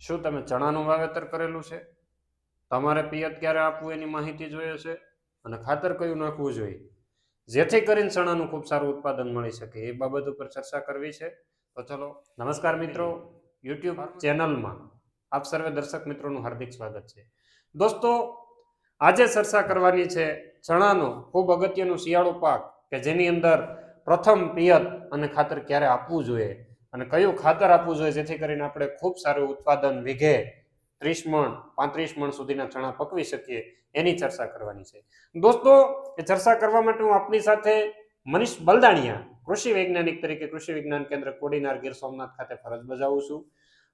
શું તમે ચણાનું વાવેતર કરેલું છે? તમારે પિયત ક્યારે આપવું એની માહિતી જોઈએ છે? અને ખાતર કયું નાખવું જોઈએ? જેથી કરીને ચણાનું ખૂબ સારું ઉત્પાદન મળી શકે. એ બાબત ઉપર ચર્ચા કરવી છે. તો ચલો નમસ્કાર મિત્રો. યુટ્યુબ ચેનલમાં આપ સર્વે દર્શક મિત્રોનું હાર્દિક સ્વાગત છે. દોસ્તો આજે ચર્ચા કરવાની છે ચણાનો ખૂબ અગત્યનું શિયાળુ પાક કે જેની અંદર પ્રથમ પિયત અને ખાતર ક્યારે આપવું જોઈએ? અને કયું ખાતર આપવું જોઈએ જેથી કરીને આપણે ખૂબ સારું ઉત્પાદન વીઘે ત્રીસ મણ, પાંત્રીસ મણ સુધીના ચણા પકવી શકીએ એની ચર્ચા કરવાની છે. દોસ્તો, એ ચર્ચા કરવા માટે હું આપની સાથે મનીષ બલદાણિયા, કૃષિ વૈજ્ઞાનિક તરીકે કૃષિ વિજ્ઞાન કેન્દ્ર કોડીનાર ગીર સોમનાથ ખાતે ફરજ બજાવું છું.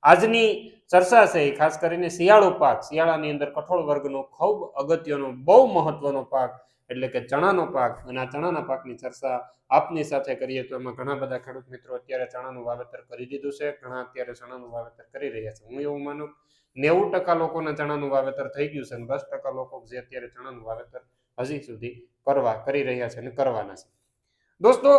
આજની ચર્ચા છે ખાસ કરીને શિયાળો પાક, શિયાળાની અંદર કઠોળ વર્ગનો ખૂબ અગત્યનો, બહુ મહત્વનો પાક એટલે કે ચણાનો પાક, અને આ ચણાના પાકની ચર્ચા આપની સાથે કરીએ તો એમાં ઘણા બધા ખેડૂત મિત્રો અત્યારે ચણાનું વાવેતર કરી દીધું છે. ઘણા અત્યારે ચણાનું વાવેતર કરી રહ્યા છે. હું એવું માનું, નેવું ટકા લોકોના ચણાનું વાવેતર થઈ ગયું છે અને દસ ટકા લોકો જે અત્યારે ચણાનું વાવેતર હજી સુધી કરવા, કરી રહ્યા છે અને કરવાના છે. દોસ્તો,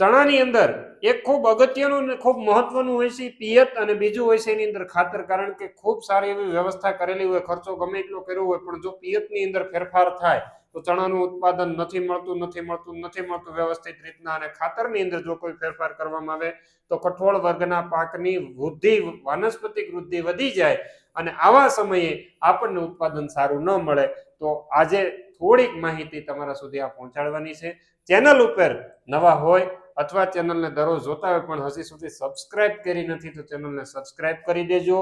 ચણાની અંદર એક ખૂબ અગત્યનું અને ખૂબ મહત્વનું હોય છે પિયત અને બીજું હોય છે એની અંદર ખાતર, કારણ કે ખૂબ સારી એવી વ્યવસ્થા કરેલી હોય, ખર્ચો ગમે એટલો કર્યો હોય, પણ જો પિયતની અંદર ફેરફાર થાય તો ચણાનું ઉત્પાદન નથી મળતું નથી મળતું નથી મળતું વ્યવસ્થિત રીતના અને ખાતરની અંદર જો કોઈ ફેરફાર કરવામાં આવે તો કઠોળ વર્ગના પાકની વૃદ્ધિ, વાનસ્પતિક વૃદ્ધિ વધી જાય અને આવા સમયે આપણને ઉત્પાદન સારું ન મળે. તો આજે થોડીક માહિતી તમારા સુધી આ પહોંચાડવાની છે. ચેનલ ઉપર નવા હોય અથવા ચેનલને દરરોજ જોતા હોય પણ હજી સુધી સબસ્ક્રાઇબ કરી નથી તો ચેનલને સબસ્ક્રાઇબ કરી દેજો.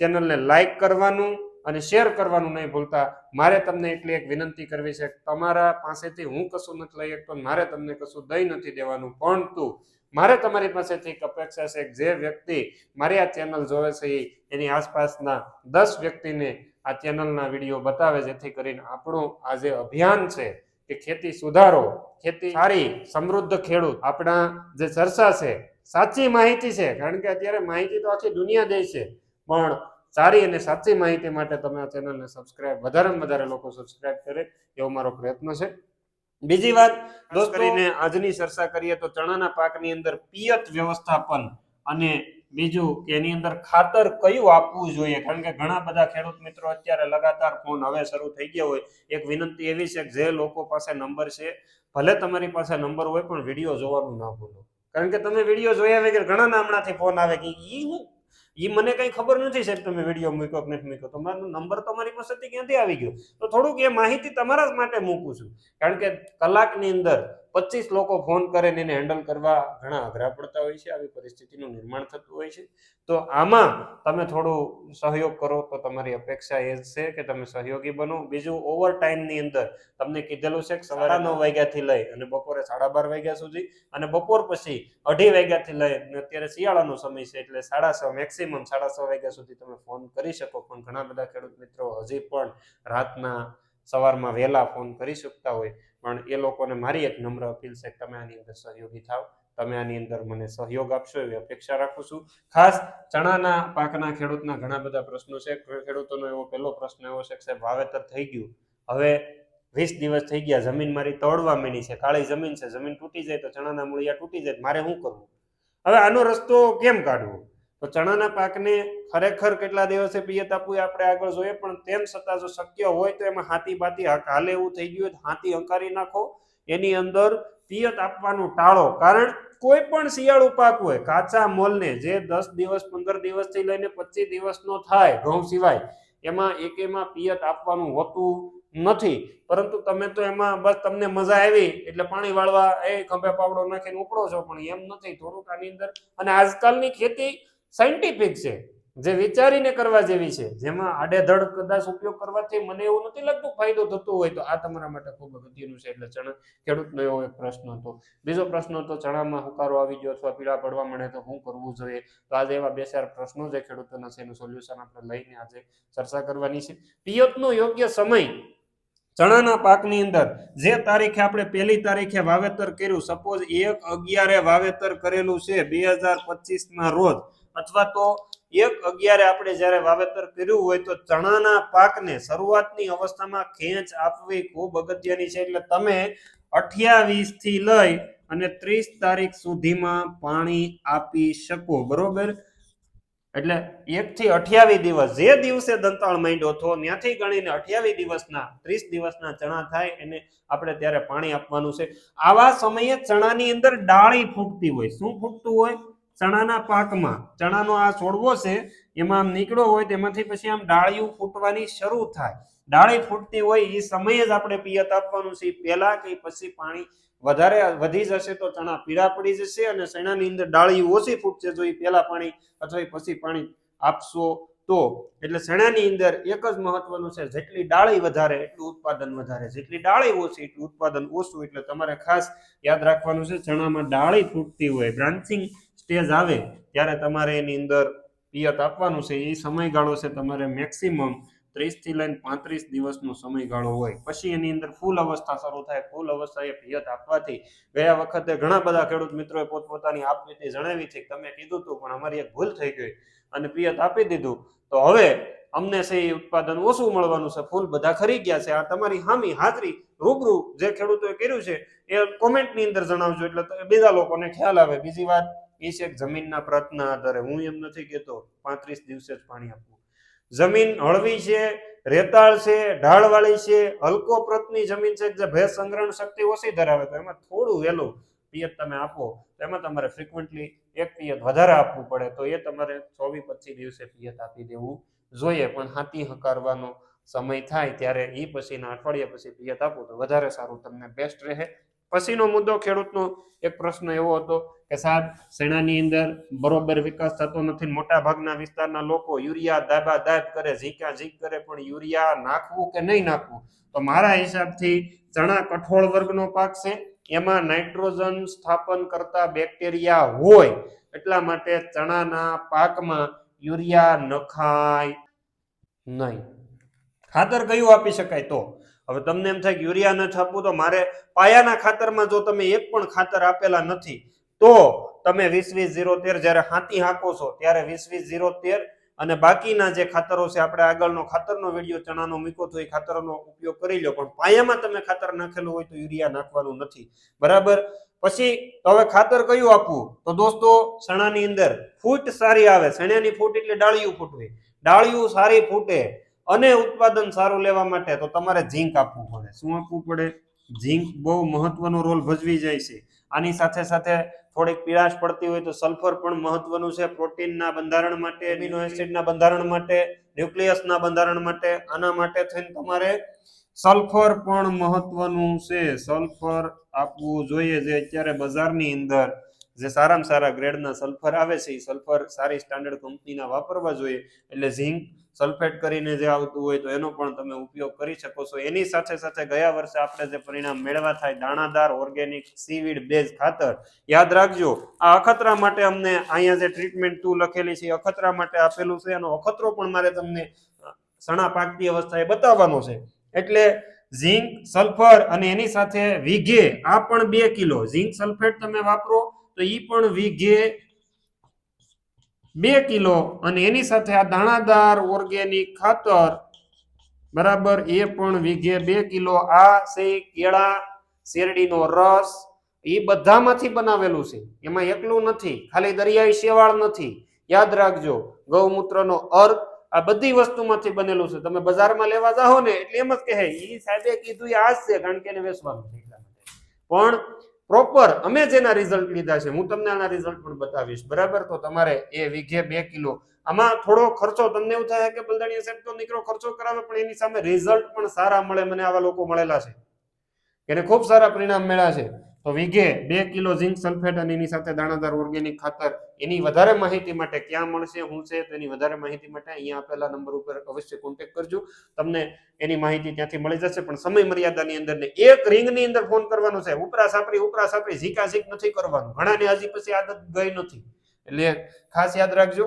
ચેનલને લાઈક કરવાનું અને શેર કરવાનું નહીં ભૂલતા. મારે તમને એટલી એક વિનંતી કરવી છે તમારા પાસેથી હું કશું નથી લઈ શકતો મારે તમને કશું દઈ નથી દેવાનું. પરંતુ મારે તમારી પાસેથી એક અપેક્ષા છે જે વ્યક્તિ મારી આ ચેનલ જોવે છે એની આસપાસના દસ વ્યક્તિને આ ચેનલના વીડિયો બતાવે જેથી કરીને આપણું આ જે અભિયાન છે કે ખેતી સુધારો, ખેતી સારી, સમૃદ્ધ ખેડૂત, આપણા જે ચર્ચા છે, સાચી માહિતી છે. કારણ કે અત્યારે માહિતી તો આખી દુનિયા દે છે. પણ સારી અને સાચી માહિતી માટે તમે આ ચેનલને સબસ્ક્રાઇબ વધારેમાં વધારે લોકો સબસ્ક્રાઇબ કરે એવો મારો પ્રયત્ન છે. બીજી વાત દોસ્ત કરીને આજની ચર્ચા કરીએ તો ચણાના પાકની અંદર પિયત વ્યવસ્થાપન અને બીજું કે એની અંદર ખાતર કયું આપવું જોઈએ? કારણ કે ઘણા બધા ખેડૂત મિત્રો અત્યારે લગાતાર ફોન હવે શરૂ થઈ ગયા હોય. એક વિનંતી એવી છે કે જે લોકો પાસે નંબર છે ભલે તમારી પાસે નંબર હોય પણ વીડિયો જોવાનું ના ભૂલો. કારણ કે તમે વીડિયો જોયા વગર ઘણા નામણાથી ફોન આવે કે ઈ હું ઈ મને કઈ ખબર નથી સાહેબ તમે વીડિયો મૂક્યો કે નથી મૂક્યો. તમારો નંબર તમારી પાસેથી ક્યાંથી આવી ગયો? તો થોડુંક એ માહિતી તમારા માટે મૂકું છું. કારણ કે કલાકની અંદર પચીસ લોકો ફોન કરે ને એને હેન્ડલ કરવા ઘણા અઘરા પડતા હોય છે આવી પરિસ્થિતિનું નિર્માણ થતું હોય છે. તો આમાં તમે થોડું સહયોગ કરો તો તમારી અપેક્ષા એ જ છે કે તમે સહયોગી બનો. બીજું ઓવર ટાઈમની અંદર તમને કીધેલું છે કે સવારે નવ. વાગ્યાથી લઈ અને બપોરે સાડા બાર વાગ્યા સુધી અને બપોર પછી અઢી વાગ્યાથી લઈ અને અત્યારે શિયાળાનો સમય છે એટલે સાડા છ મેક્સિમમ સાડા છ વાગ્યા સુધી તમે ફોન કરી શકો. પણ ઘણા બધા ખેડૂત મિત્રો હજી પણ રાતના સવારમાં વહેલા ફોન કરી શકતા હોય. પણ એ લોકોને મારી એક નમ્ર અપીલ છે તમે આની અંદર સહયોગી થાવ. તમે આની અંદર મને સહયોગ આપશો, એવી અપેક્ષા રાખું છું. ખાસ ચણાના, પાકના, ખેડૂતના ઘણા બધા પ્રશ્નો છે. ખેડૂતોનો એવો પહેલો પ્રશ્ન એવો છે કે સાહેબ, વાવેતર થઈ ગયું. હવે વીસ દિવસ થઈ ગયા, જમીન મારી તોડવા માંડી છે. કાળી જમીન છે. જમીન તૂટી જાય તો ચણાના મૂળિયા તૂટી જાય. મારે શું કરવું? હવે આનો રસ્તો કેમ કાઢવો? તો ચણાના પાકને ખરેખર કેટલા દિવસે પિયત આપવું આપણે આગળ જોઈએ, પણ તેમ છતાં જો શક્ય હોય તો એમાં હાથી બાતી હાલે એવું થઈ ગયું હાથી હંકારી નાખો. એની અંદર પિયત આપવાનું ટાળો, કારણ કોઈ પણ શિયાળુ પાક હોય, કાચા મોલને જે દસ દિવસ, પંદર દિવસથી લઈને પચીસ દિવસનો થાય ઘઉં સિવાય, એમાં એકેમાં પિયત આપવાનું હોતું નથી. પરંતુ તમે તો એમાં બસ તમને મજા આવી, એટલે પાણી વાળવા, એ ખંભે પાવડો નાખીને ઉપડો છો, પણ એમ નથી. થોડુંક આની અંદર, અને આજકાલની ખેતી સાયન્ટિફિક છે, જે વિચારીને કરવા જેવી છે. જેમાં આડેધડ કદાચ ઉપયોગ કરવાથી મને એવું નથી લાગતું ફાયદો થતો હોય તો આ તમારા માટે ખૂબ અગત્યનું છે. એટલે ચણા, ખેડૂતનો એવો એક પ્રશ્ન હતો. બીજો પ્રશ્ન હતો, ચણામાં હુકારો આવી ગયો અથવા પીળા પડવા મળે તો શું કરવું જોઈએ? તો આજે એવા બે ચાર પ્રશ્નો જે ખેડૂતોના છે, એનું સોલ્યુશન આપણે લઈને આજે ચર્ચા કરવાની છે. પિયતનો યોગ્ય સમય ચણાના પાકની અંદર જે તારીખે આપણે પહેલી તારીખે વાવેતર કર્યું સપોઝ એક અગિયારે વાવેતર કરેલું છે, બે હજાર પચીસના રોજ. અથવા તો એક અગિયારે આપણે જ્યારે વાવેતર કર્યું હોય તો ચણાના પાકને શરૂઆતની અવસ્થામાં ખેંચ આપવી ખૂબ અગત્યની છે. એટલે તમે અઠ્યાવીસથી લઈ અને ત્રીસ તારીખ સુધીમાં પાણી આપી શકો, બરોબર? એટલે એક થી અઠ્યાવીસ દિવસ, જે દિવસે દંતાળ માંડ્યો હતો, ત્યાંથી ગણીને અઠ્યાવીસ દિવસના, ત્રીસ દિવસના ચણા થાય એને આપણે ત્યારે પાણી આપવાનું છે. આવા સમયે ચણાની અંદર ડાળી ફૂટતી હોય. શું ફૂટતું હોય? ચણાના પાકમાં. ચણાનો આ છોડવો છે, એમાં આમ નીકળ્યો હોય તેમાંથી પછી આમ ડાળીઓ ફૂટવાની શરૂ થાય. ડાળી ફૂટતી હોય એ સમયે જ આપણે પિયત આપવાનું છે. પહેલા કે પછી પાણી વધારે વધી જશે તો ચણા પીળા પડી જશે અને ચણાની અંદર ડાળી ઓછી ફૂટશે જો એ પહેલા પાણી અથવા પછી પાણી આપશો તો. એટલે ચણાની અંદર એક જ મહત્વનું છે, જેટલી ડાળી વધારે એટલું ઉત્પાદન વધારે. જેટલી ડાળી ઓછી એટલું ઉત્પાદન ઓછું. એટલે તમારે ખાસ યાદ રાખવાનું છે, ચણામાં ડાળી ફૂટતી હોય. બ્રાન્ચિંગ સ્ટેજ આવે ત્યારે તમારે એની અંદર પિયત આપવાનું છે. એ સમયગાળો છે તમારે મેક્સિમમ ત્રીસથી લઈને પાંત્રીસ દિવસનો સમયગાળો હોય. પછી એની અંદર ફૂલ અવસ્થા શરૂ થાય. ફૂલ અવસ્થાએ પિયત આપવાથી ગયા વખતે ઘણા બધા ખેડૂત મિત્રોએ પોતપોતાની આપવીતી જણાવી છે. તમે કીધું હતું, પણ અમારી એક ભૂલ થઈ ગઈ અને પિયત આપી દીધું. તો હવે અમને છે એ ઉત્પાદન ઓછું મળવાનું છે. ફૂલ બધા ખરી ગયા છે. આ તમારી હામી હાજરી રૂબરૂ જે ખેડૂતોએ કર્યું છે, એ કોમેન્ટની અંદર જણાવજો. એટલે બીજા લોકોને ખ્યાલ આવે. બીજી વાત એ છે કે જમીનના પ્રયત્ન આધારે. હું એમ નથી કહેતો, પાંત્રીસ દિવસે જ પાણી આપવું. જમીન હળવી છે, રેતાળ છે, ઢાળવાળી છે, હલકો પ્રતની જમીન છે જે ભેજ સંગ્રહણ શક્તિ ઓછી ધરાવે તો એમાં થોડું વહેલું પિયત તમે આપો. તો એમાં તમારે ફ્રિકવન્ટલી એક પિયત વધારે આપવું પડે તો એ તમારે ચોવીસ પચીસ દિવસે પિયત આપી દેવું જોઈએ. પણ હાથી હકારવાનો સમય થાય ત્યારે એ પછીના અઠવાડિયા પછી પિયત આપો તો વધારે સારું. તમને બેસ્ટ રહે પછીનો મુદ્દો ખેડૂતનો એક પ્રશ્ન એવો હતો કે સાહેબ, શેણાની અંદર બરોબર વિકાસ થતો નથી મોટા ભાગના વિસ્તારના લોકો યુરિયા દાબા દાબ કરે, ઝીકા ઝીક કરે, પણ યુરિયા નાખવું કે નહીં નાખવું? તો મારા હિસાબથી ચણા કઠોળ વર્ગનો પાક છે, એમાં નાઇટ્રોજન સ્થાપન કરતા બેક્ટેરિયા હોય, એટલા માટે ચણાના પાકમાં યુરિયા નખાય નહીં. ખાતર કયું આપી શકાય તો? હવે તમને એમ થાય કે યુરિયા ન છાપવું તો મારે પાયાના ખાતરમાં જો તમે એક પણ ખાતર આપેલા નથી, તો તમે વીસ વીસ ઝીરો તેર જ્યારે હાથી હાંકો છો, ત્યારે વીસ વીસ ઝીરો તેર અને બાકીના જે ખાતરો છે, આપણે આગળનો ખાતરનો વીડિયો, ચણાનો મૂકો તો એ ખાતરનો ઉપયોગ કરી લો, પણ પાયામાં તમે ખાતર નાખેલું હોય તો યુરિયા નાખવાનું નથી. બરાબર? પછી હવે ખાતર કયું આપવું? તો દોસ્તો ચણાની અંદર ફૂટ સારી આવે. ચણાની ફૂટ એટલે ડાળિયું ફૂટવી. ડાળિયું સારી ફૂટે અને ઉત્પાદન સારું લેવા માટે તો તમારે ઝીંક આપવું પડે. શું આપવું પડે? ઝીંક બહુ મહત્વનો રોલ ભજવી જાય છે. આની સાથે સાથે થોડીક પીળાશ પડતી હોય તો સલ્ફર પણ મહત્વનું છે. પ્રોટીનના બંધારણ માટે, એમિનો એસિડના બંધારણ માટે, ન્યુક્લિયસના બંધારણ માટે, આના માટે થઈને તમારે સલ્ફર પણ મહત્વનું છે. સલ્ફર આપવું જોઈએ જે અત્યારે બજારની અંદર જે સારામાં સારા ગ્રેડના સલ્ફર આવે છે એ સલ્ફર સારી સ્ટાન્ડર્ડ કંપનીના વાપરવા જોઈએ. એટલે ઝીંક સલ્ફેટ કરીને જે આવતું હોય તો એનો પણ તમે ઉપયોગ કરી શકો છો. એની સાથે સાથે ગયા વર્ષે આપણે જે પરિણામ મેળવા થાય, દાણાદાર, ઓર્ગેનિક, સીવીડ, બેઝ ખાતર, યાદ રાખજો, આ અખતરા માટે અમને અહીંયા જે ટ્રીટમેન્ટ ટુ લખેલી છે અખતરા માટે આપેલું છે. એનો અખતરો પણ મારે તમને સણા પાકતી અવસ્થાએ બતાવવાનો છે. એટલે ઝીંક, સલ્ફર અને એની સાથે વીઘે, આ પણ બે કિલો. ઝીંક સલ્ફેટ તમે વાપરો તો એ પણ વીઘે બે કિલો અને એની સાથે આ દાણાદાર ઓર્ગેનિક ખાતર બરાબર એ પણ વીઘે બે કિલો. આ છે કેળા, શેરડીનો રસ એ બધામાંથી બનાવેલું છે. એમાં એકલું નથી, ખાલી દરિયાઈ શેવાળ નથી. યાદ રાખજો, ગૌમૂત્રનો અર્ક આ બધી વસ્તુમાંથી બનેલું છે. તમે બજારમાં લેવા જાઓ ને, એટલે એમ જ કહે એ સાહેબે કીધું આ જ છે, કારણ કે એને વેચવાનું પણ પ્રોપર અમે જેના રિઝલ્ટ લીધા છે. હું તમને આના રિઝલ્ટ પણ બતાવીશ. બરાબર? તો તમારે એ વીઘે બે કિલો. આમાં થોડો ખર્ચો તમને એવું થાય કે બલદાણીયા સાહેબ તો નીકળો, ખર્ચો કરાવે, પણ એની સામે રિઝલ્ટ પણ સારા મળે, મને આવા લોકો મળેલા છે. એને ખૂબ સારા પરિણામ મળ્યા છે. તો વીઘે બે કિલો ઝીંક સલ્ફેટ અને એની સાથે દાણાદાર ઓર્ગેનિક ખાતર, એની વધારે માહિતી માટે ક્યાં મળશે શું છે તેની વધારે માહિતી માટે અહીંયા આપેલા નંબર ઉપર અવશ્ય કોન્ટેક્ટ કરજો. તમને એની માહિતી ત્યાંથી મળી જશે, પણ સમય મર્યાદાની અંદર ને એક રિંગની અંદર ફોન કરવાનો છે. ઉપરા સાપરી ઉપરા સાપરી ઝીકા ઝીક નથી કરવાનું. ઘણાને હજી પછી આદત ગઈ નથી. એટલે ખાસ યાદ રાખજો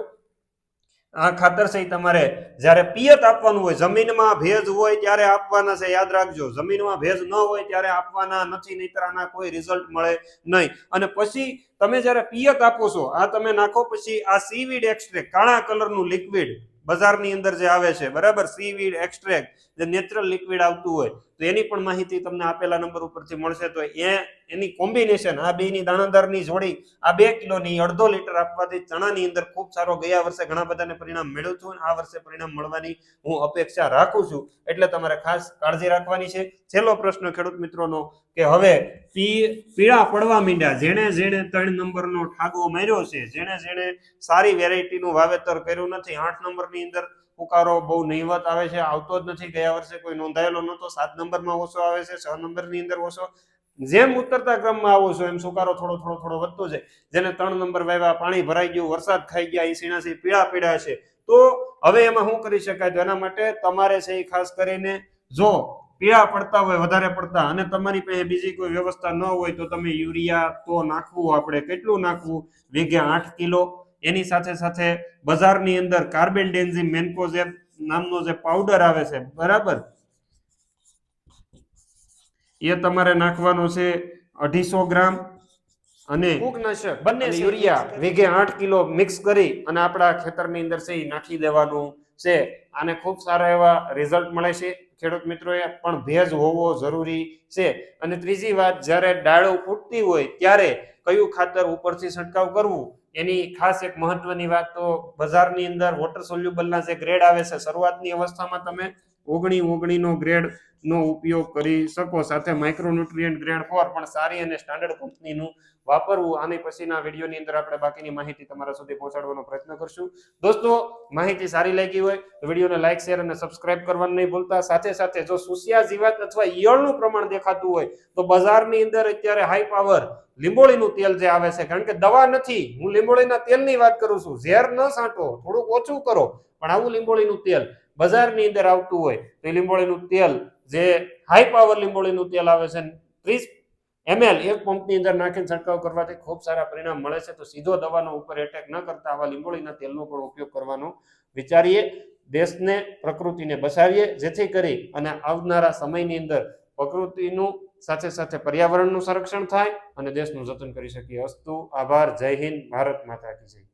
ખાતર છે તમારે જ્યારે પિયત આપવાનું હોય, જમીનમાં ભેજ હોય ત્યારે આપવાના છે, યાદ રાખજો. જમીનમાં ભેજ ન હોય ત્યારે આપવાના નથી, નહીતર આના કોઈ રિઝલ્ટ મળે નહીં. અને પછી તમે જ્યારે પિયત આપો છો, આ તમે નાખો પછી આ સીવીડ એક્સટ્રેક્ટ કાળા કલરનું લિક્વિડ બજારની અંદર જે આવે છે, બરાબર? સીવીડ એક્સટ્રેક્ટ જે નેચરલ લિક્વિડ આવતું હોય, તો એની પણ માહિતી તમને આપેલા નંબર ઉપરથી મળશે. તો એ, એની કોમ્બિનેશન આ બેની દાણાદારની જોડી, આ બે કિલોની અડધો લીટર આપવાથી ચણાની અંદર ખૂબ સારો ગયા વર્ષે ઘણા બધાને પરિણામ મેળવ્યું છું. આ વર્ષે પરિણામ મળવાની હું અપેક્ષા રાખું છું. એટલે તમારે ખાસ કાળજી રાખવાની છે. છેલ્લો પ્રશ્ન ખેડૂત મિત્રોનો કે હવે પી, પીળા પડવા માંડ્યા જેણે જેણે ત્રણ નંબરનો ઠાગો માર્યો છે, જેણે જેણે સારી વેરાયટીનું વાવેતર કર્યું નથી, આઠ નંબરની અંદર પુકારો બહુ નહીવત આવે છે, આવતો જ નથી. ગયા વર્ષે કોઈ નોંધાયેલો નહોતો. સાત નંબરમાં ઓછો આવે છે, છ નંબરની અંદર ઓછો. જેમ ઉતરતા ક્રમમાં આવો છો, એમ સુકારો થોડો થોડો થોડો વધતો જાય. જેને ત્રણ નંબર વાવ્યા પાણી ભરાઈ ગયું, વરસાદ ખાઈ ગયા એ સીણાસી પીળા પીળા છે. તો હવે એમાં શું કરી શકાય? તો એના માટે તમારે છે એ ખાસ કરીને જો પીળા પડતા હોય, વધારે પડતા, અને તમારી પાસે બીજી કોઈ વ્યવસ્થા ન હોય, તો તમે યુરિયા તો નાખવું, આપણે કેટલું નાખવું? વીઘે આઠ કિલો એની સાથે સાથે બજારની અંદર કાર્બન ડેન્ઝિમ મેન્કોઝેબ નામનો જે પાવડર આવે છે બરાબર? એ તમારે નાખવાનો છે અઢીસો ગ્રામ અને ફૂગનાશક બંને યુરિયા વીઘે આઠ કિલો મિક્સ કરી અને આપણા ખેતરની અંદર છે નાખી દેવાનું છે. આને ખૂબ સારા એવા રિઝલ્ટ મળે છે. ખેડૂત મિત્રોએ પણ ભેજ હોવો જરૂરી છે. અને ત્રીજી વાત, જ્યારે ડાળો ફૂટતી હોય ત્યારે કયું ખાતર ઉપરથી છંટકાવ કરવું? એની ખાસ એક મહત્વની વાત તો બજારની અંદર વોટર સોલ્યુબલના જે ગ્રેડ આવે છે, શરૂઆતની અવસ્થામાં તમે ઓગણી ઓગણીનો ગ્રેડ નો ઉપયોગ કરી શકો. સાથે માઇક્રોન્યુટ્રિયન્ટ ગ્રેડ ફોર પણ સારી અને સ્ટાન્ડર્ડ કંપનીનું વાપરવું. આની પછીના વિડીયોની અંદર આપણે બાકીની માહિતી તમારા સુધી પહોંચાડવાનો પ્રયત્ન કરશું. દોસ્તો, માહિતી સારી લાગી હોય તો વિડીયોને લાઇક શેર અને સબસ્ક્રાઇબ કરવાનું નહીં ભૂલતા. સાથે સાથે જો સુસિયા જીવાત અથવા ઈયળનું પ્રમાણ દેખાતું હોય તો બજારની અંદર અત્યારે હાઈ પાવર લીંબોળીનું તેલ જે આવે છે, કારણ કે દવા નથી. હું લીંબોળીના તેલની વાત કરું છું. ઝેર ન સાંટો થોડુંક ઓછું કરો, પણ આવું લીંબોળીનું તેલ બજારની અંદર આવતું હોય તો એ લીંબોળીનું તેલ, જે હાઈ પાવર લીંબોળીનું તેલ આવે છે ત્રીસ એમએલ એક પંપની અંદર નાખીને છંટકાવ કરવાથી ખૂબ સારા પરિણામ મળે છે. તો સીધો દવાનો ઉપર એટેક ન કરતા આવા લીંબોળીના તેલનો પણ ઉપયોગ કરવાનો વિચારીએ. દેશને, પ્રકૃતિને બચાવીએ, જેથી કરી અને આવનારા સમયની અંદર પ્રકૃતિનું સાથે સાથે પર્યાવરણનું સંરક્ષણ થાય અને દેશનું જતન કરી શકીએ. અસ્તુ, આભાર, જય હિન્દ, ભારત માતા કી જય.